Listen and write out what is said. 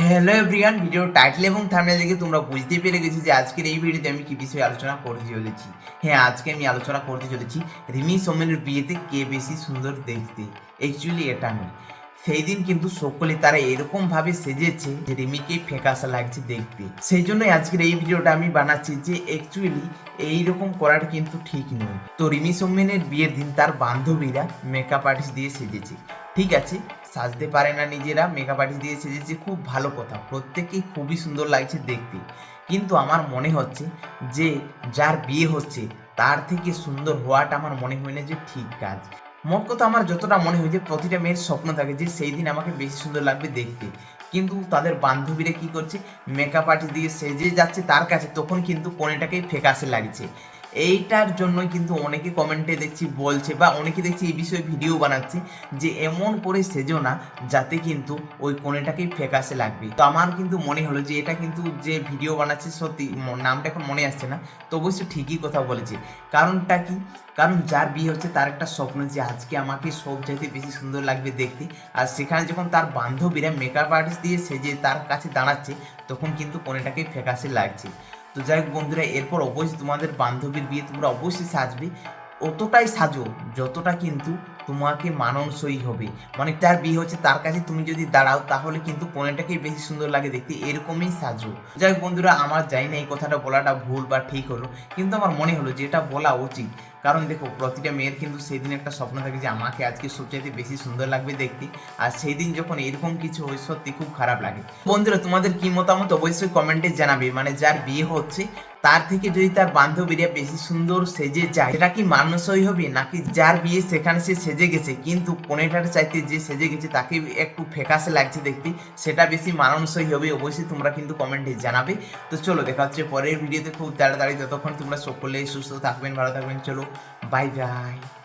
Hello everyone video title এবং thumbnail দেখে তোমরা বুঝতে পেরে গেছি যে আজকের এই ভিডিওতে আমি কি বিষয়ে আলোচনা করতে চলেছি। হ্যাঁ আজকে আমি আলোচনা করতে চলেছি রিমি সোমেনের বিয়েতে কে বেশি সুন্দর দেখতে? অ্যাকচুয়ালি এটা নয়। সেই দিন কিন্তু সকলে তারা এরকম ভাবে সেজেছে যে রিমিকে ফেকাসা লাগছে দেখতে। সেই জন্য আজকের এই ভিডিওটা আমি বানাচ্ছি যে অ্যাকচুয়ালি এইরকম করাটা কিন্তু ঠিক নয়। তো রিমি সোমেনের বিয়ের দিন তার বান্ধবীরা মেকআপ আর্টিস্ট দিয়ে সেজেছে। ঠিক আছে, সাজতে পারে না নিজেরা মেকআপ আর্টিস্ট দিয়ে সেজেছে, খুব ভালো কথা। প্রত্যেকেই খুবই সুন্দর লাগছে দেখতে। কিন্তু আমার মনে হচ্ছে যে যার বিয়ে হচ্ছে, তার থেকে সুন্দর হওয়াটা আমার মনে হয় না যে ঠিক কাজ। মোট কথা আমার যতটা মনে হয় যে প্রতিটা মেয়ের স্বপ্ন থাকে যে সেই দিন আমাকে বেশি সুন্দর লাগবে দেখতে। কিন্তু তাদের বান্ধবীরা কি করছে? মেকআপ আর্টি দিয়ে সেজে যাচ্ছে তার কাছে, তখন কিন্তু কোনেটাকেই ফেকাসে লাগছে। এইটার জন্যই কিন্তু অনেকে কমেন্টে দেখছি, বলছে বা অনেকে দেখছি এই বিষয়ে ভিডিও বানাচ্ছে যে এমন করে সেজো না যাতে কিন্তু ওই কোণেটাকেই ফেকাসে লাগবে। তো আমার কিন্তু মনে হলো যে এটা কিন্তু যে ভিডিও বানাচ্ছে সত্যি নামটা এখন মনে আসছে না। তো অবশ্যই ঠিকই কথা বলেছে। কারণটা কি? কারণ যার বিয়ে হচ্ছে তার একটা স্বপ্ন যে আজকে আমাকে সব চাইতে বেশি সুন্দর লাগবে দেখতে। আর সেখানে যখন তার বান্ধবীরা মেকআপ আর্টিস্ট দিয়ে সেজে তার কাছে দাঁড়াচ্ছে, তখন কিন্তু কোণেটাকে ফেকাসে লাগছে। তো যাই হোক বন্ধুরা, এরপর অবশ্যই তোমাদের বান্ধবীর বিয়ে তোমরা অবশ্যই সাজবে। অতটাই সাজো, যতটা কিন্তু তোমাকে মানানসই হবে। মানে যার বিয়ে হচ্ছে তার কাছে তুমি যদি দাঁড়াও, তাহলে কিন্তু কোনেটাকে বেশি সুন্দর লাগে দেখতে। এরকমই সাজো। যাই বন্ধুরা, আমার জানি না এই কথাটা বলাটা ভুল বা ঠিক হলো, কিন্তু আমার মনে হলো যে এটা বলা উচিত। কারণ দেখো, প্রতিটা মেয়ের কিন্তু সেদিন একটা স্বপ্ন থাকে যে, আমাকে আজকে সবচাইতে বেশি সুন্দর লাগবে দেখতে। আর সেই দিন যখন এরকম কিছু হয়, সত্যি খুব খারাপ লাগে। বন্ধুরা, তোমাদের কি মতামত অবশ্যই কমেন্টে জানাবে। মানে যার বিয়ে হচ্ছে তার থেকে যদি তার বান্ধবীরা বেশি সুন্দর সেজে যায়, সেটা কি মানসই হবে? নাকি যার বিয়ে সেখানে সে সেজে গেছে, কিন্তু কোনেটার চাইতে যে সেজে গেছে তাকে একটু ফেকাসে লাগছে দেখবি সেটা বেশি মানসই হবে অবশ্যই তোমরা কিন্তু কমেন্টে জানাবে। তো চলো, দেখা হচ্ছে পরের ভিডিওতে। খুব তাড়াতাড়ি, যতক্ষণ তোমরা সকলেই সুস্থ থাকবেন, ভালো থাকবেন, চলো বাই বাই